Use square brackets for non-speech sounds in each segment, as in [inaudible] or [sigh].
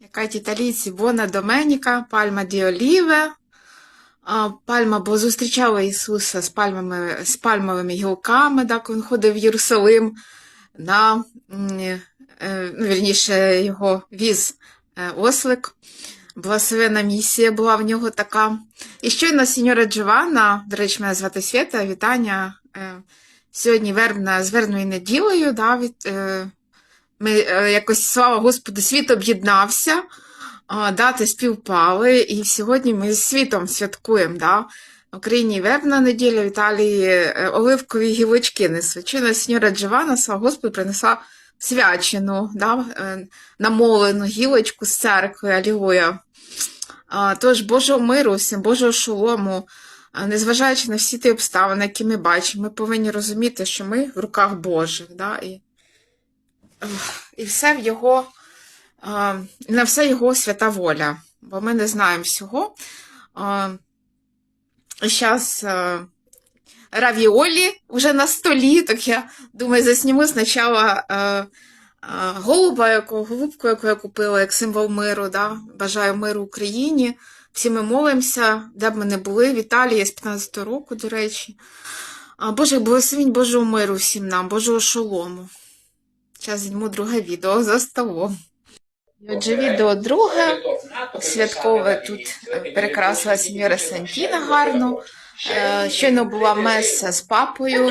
Яка італійці Бона Доменіка, Пальма ді Оліве. Пальма, бо зустрічала Ісуса з, пальмами, з пальмовими гілками, так, він ходив в Єрусалим на, е, ну, вірніше, його віз е, ослик. Благословена місія була в нього така. І щойно сеньора Джованна, до речі, мене звати Свята, вітання. Е, Сьогодні вербна з вербною неділею, да, від, ми е, якось, слава Господу, світ об'єднався, дати співпали, і сьогодні ми з світом святкуємо. Да? В Україні вербна неділя, в Італії е, оливкові гілочки несуть. Чина сеньора Джованна, слава Господу, принесла свячену, да? е, намолену гілочку з церкви, алілуя. Тож Божого миру, всім Божого шолому, незважаючи на всі ті обставини, які ми бачимо, ми повинні розуміти, що ми в руках Божих. Да? І, і все в його, на все його свята воля, бо ми не знаємо всього. Зараз равіолі вже на столі, так я думаю, засніму спочатку голуба, яку, голубку, яку я купила як символ миру. Да? Бажаю миру Україні. Всі ми молимося, де б ми не були. В Італії з 15 року, до речі. Боже, благословінь Божого миру всім нам, Божого шолому. Зараз зніму друге відео за столом. І Отже, відео друге, святкове тут е, перекрасила сеньора Сантіна гарно. Е, Щойно була меса з папою,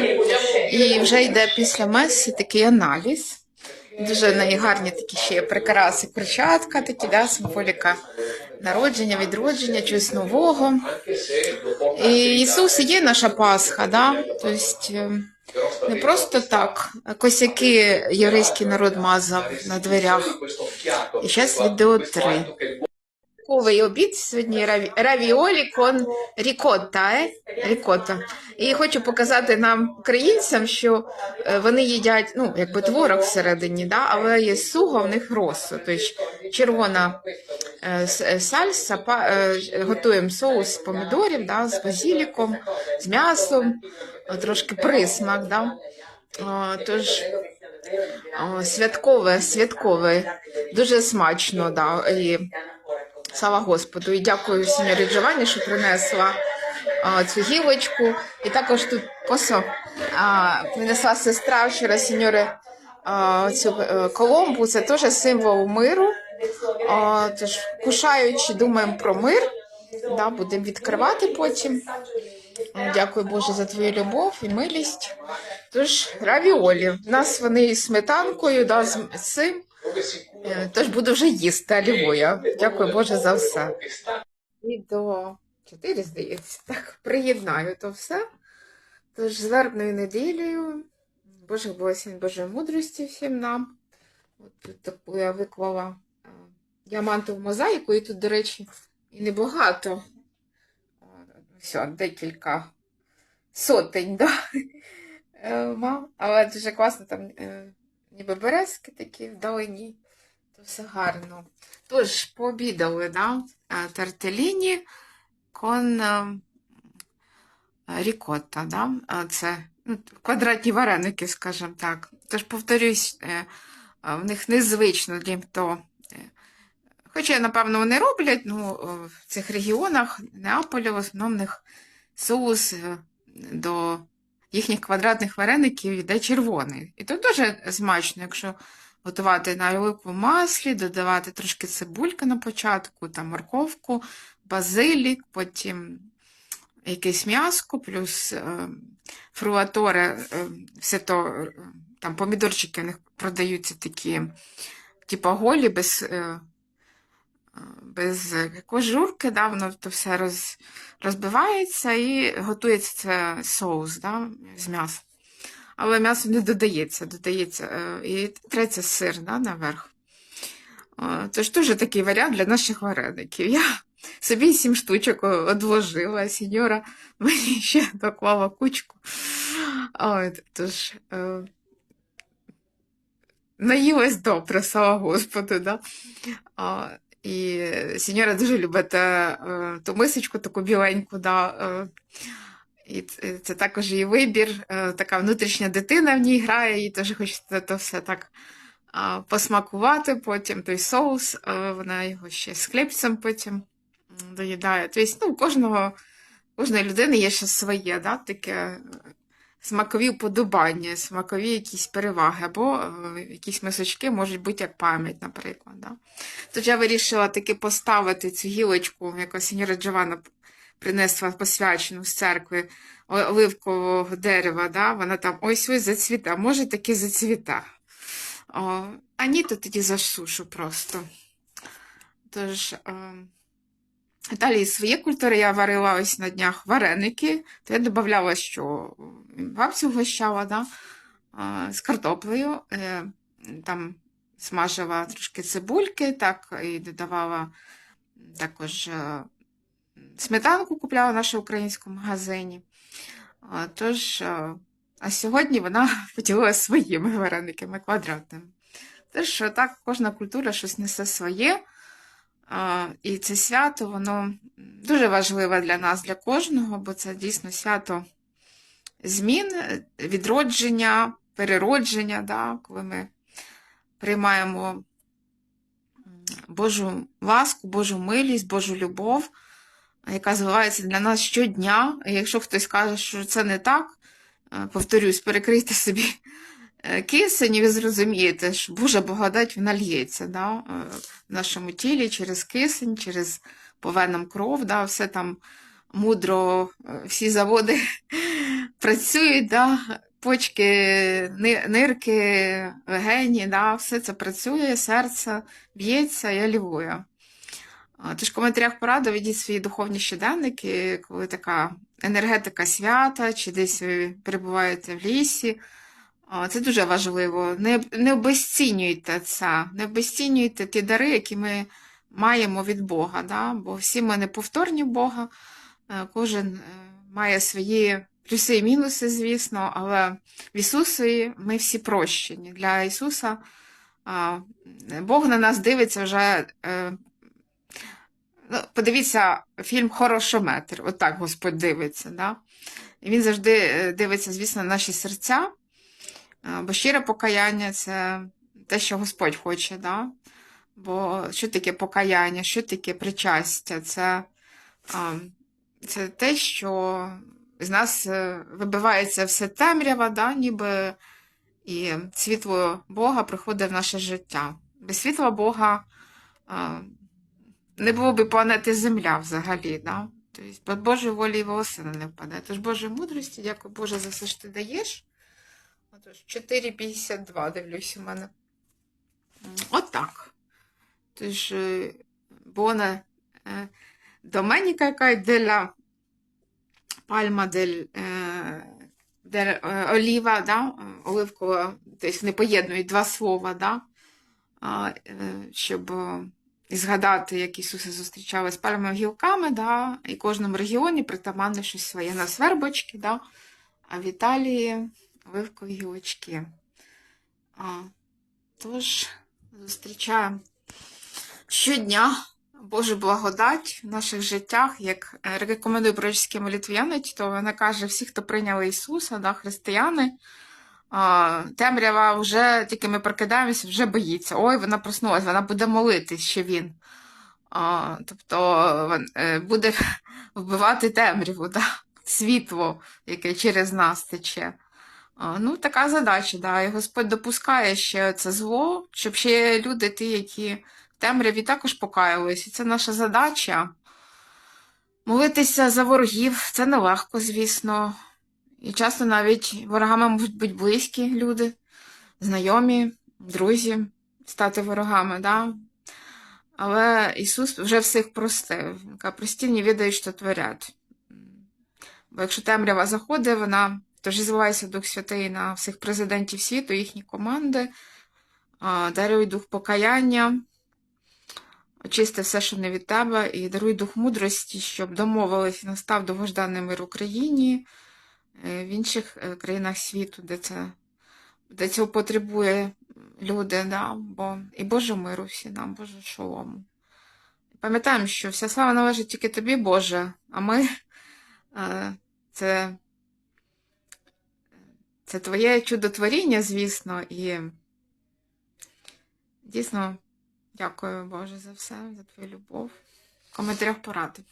і вже йде після меси такий аналіз. Дуже в гарні такі ще є прикраси, перчатка, такі, да, символіка народження, відродження, чогось нового. І Ісус є наша Пасха, да? тобто е, не просто так. а Косяки єврейський народ мазав на дверях. І зараз відео 3. Ковий обід сьогодні раві... равіолі кон рікотта, е? рікотта. І хочу показати нам, українцям, що е, вони їдять, ну, якби творог всередині, да? але є суго, в них росо. Тобто червона е, е, сальса, готуємо соус з помідорів, да? з базіліком, з м'ясом, трошки присмак. Да? Тож святкове, святкове, дуже смачно, да. І слава Господу. І дякую сеньорі Джованні, що принесла цю гілочку. І також тут посо принесла сестра вчора сеньори цю е, коломбу. Це теж символ миру. Тож, кушаючи, думаємо про мир. Да, будемо відкривати потім. Дякую Боже за твою любов і милість. Тож, равіолі. У нас вони із сметанкою, да, з цим. Е, Тож буду вже їсти, алілуя. Дякую Боже за все. І до 4, здається, так, приєднаю то все. Тож з вербною неділею, Божих благословень, Божої мудрості всім нам. От тут таку я виклала е, діамантову мозаїку, і тут, до речі, і небагато. Все, декілька сотень, да? е, мав. Але дуже класно там е, ніби березки такі вдалині. То все гарно. Тож, пообідали, да? е, тартеліні кон рікотта, да? Це ну, квадратні вареники, скажімо так. Тож, повторюсь, в них незвично е, Хоча, напевно, вони роблять, ну, е, в цих регіонах Неаполя в основному в соус е, до їхніх квадратних вареників йде червоний. І то дуже смачно, якщо готувати на оливковому маслі, додавати трошки цибульки на початку, там морковку, базилік, потім якесь м'яско, плюс е, фруаторе, е, все то, е, там помідорчики у них продаються такі, типу голі, без, е, без кожурки, да, воно то все роз, розбивається і готується це соус да, з м'яса. Але м'ясо не додається, додається е, і треться сир да, наверх. Е, Тож теж такий варіант для наших вареників. Я собі сім штучок одложила, а сеньора мені [laughs] ще доклала кучку. От, тож, е, наїлась добре, слава Господу. Да? І сеньора дуже любить е, ту мисочку таку біленьку. Да, е, і це, також її вибір, е, така внутрішня дитина в ній грає, і теж хочеться то все так посмакувати потім той соус, вона його ще з хлібцем потім доїдає. Тобто, ну, у кожного, кожної людини є щось своє, да? таке е, смакові вподобання, смакові якісь переваги, або е, якісь мисочки можуть бути як пам'ять, наприклад. Да? Тож я вирішила таки поставити цю гілочку, яку сеньора Джованна принесла посвячену з церкви оливкового дерева, да? вона там ось ось зацвіта, може таки зацвіта. О, а ні, то тоді засушу просто. Тож, е, далі із своєї культури я варила ось на днях вареники, то я додавала, що бабцю гощала, да? з картоплею, е, там смажила трошки цибульки, так, і додавала також е, сметанку купляла в нашому українському магазині. Тож, е, а сьогодні вона [laughs] поділилася своїми варениками квадратними. Тож, так, кожна культура щось несе своє. І це свято, воно дуже важливе для нас, для кожного, бо це дійсно свято змін, відродження, переродження, да, коли ми приймаємо Божу ласку, Божу милість, Божу любов, яка зливається для нас щодня. І якщо хтось каже, що це не так, е, повторюсь, перекрийте собі кисень, ви зрозумієте, що Божа благодать вона лється да, е, в нашому тілі через кисень, через повеном кров, да, все там мудро, е, всі заводи [laughs] працюють, да, почки, нирки, легені, да, все це працює, серце б'ється, я лівую. Тож в коментарях пораду ведіть свої духовні щоденники, коли така енергетика свята, чи десь ви перебуваєте в лісі. А, Це дуже важливо. Не, не обесцінюйте це, не обесцінюйте ті дари, які ми маємо від Бога. Да? Бо всі ми не повторні Бога, Е, кожен е, має свої плюси і мінуси, звісно, але в Ісусі ми всі прощені. Для Ісуса Бог на нас дивиться вже. е, Ну, подивіться фільм Хорошометр. Отак Господь дивиться. Да? І він завжди дивиться, звісно, на наші серця, бо щире покаяння це те, що Господь хоче. Да? Бо що таке покаяння, що таке причастя? Це, це те, що з нас е, вибивається все темрява, да? ніби і світло Бога приходить в наше життя. Без світла Бога. не було б планети Земля взагалі, да? Тобто, Божій волі і волосина не впаде. Тож Божої мудрості, дякую Боже за все, що ти даєш. Отож, 4,52 дивлюсь у мене. Отак. Тож, е, buona е, яка della palma del, е, del е, oliva, да? е, оливкова, тобто не поєднують два слова, да? щоб згадати, як Ісуса зустрічали з пальмовими гілками, да? і кожному регіоні притаманне щось своє. У нас вербочки, да? а в Італії оливкові гілочки. А, тож, зустрічаємо щодня Божу благодать в наших життях, як е, рекомендує пророчеський молитв'яни, то вона каже, всі, хто прийняли Ісуса, да, християни, а, темрява вже тільки ми прокидаємося, вже боїться. Ой, вона проснулась, вона буде молитись, що він. А, тобто е, буде [laughs] вбивати темряву, да? світло, яке через нас тече. А, ну, така задача, да. І Господь допускає ще це зло, щоб ще люди, ті, які в темряві також покаялись. І це наша задача. Молитися за ворогів це нелегко, звісно. І часто навіть ворогами можуть бути близькі люди, знайомі, друзі, стати ворогами, да? Але Ісус вже всіх простив. Прості не відають, що творять. Бо якщо темрява заходить, вона тож і зливається Дух Святий на всіх президентів світу, їхні команди, даруй дух покаяння, очисти все, що не від тебе, і даруй дух мудрості, щоб домовились і настав довгожданий мир в Україні, е, в інших е, країнах світу, де це де цього потребує люди, да? бо і Боже миру всі нам, Боже шолому. Пам'ятаємо, що вся слава належить тільки тобі, Боже, а ми е, це, це твоє чудотворіння, звісно, і Дійсно, дякую Боже за все, за твою любов. В коментарях поради.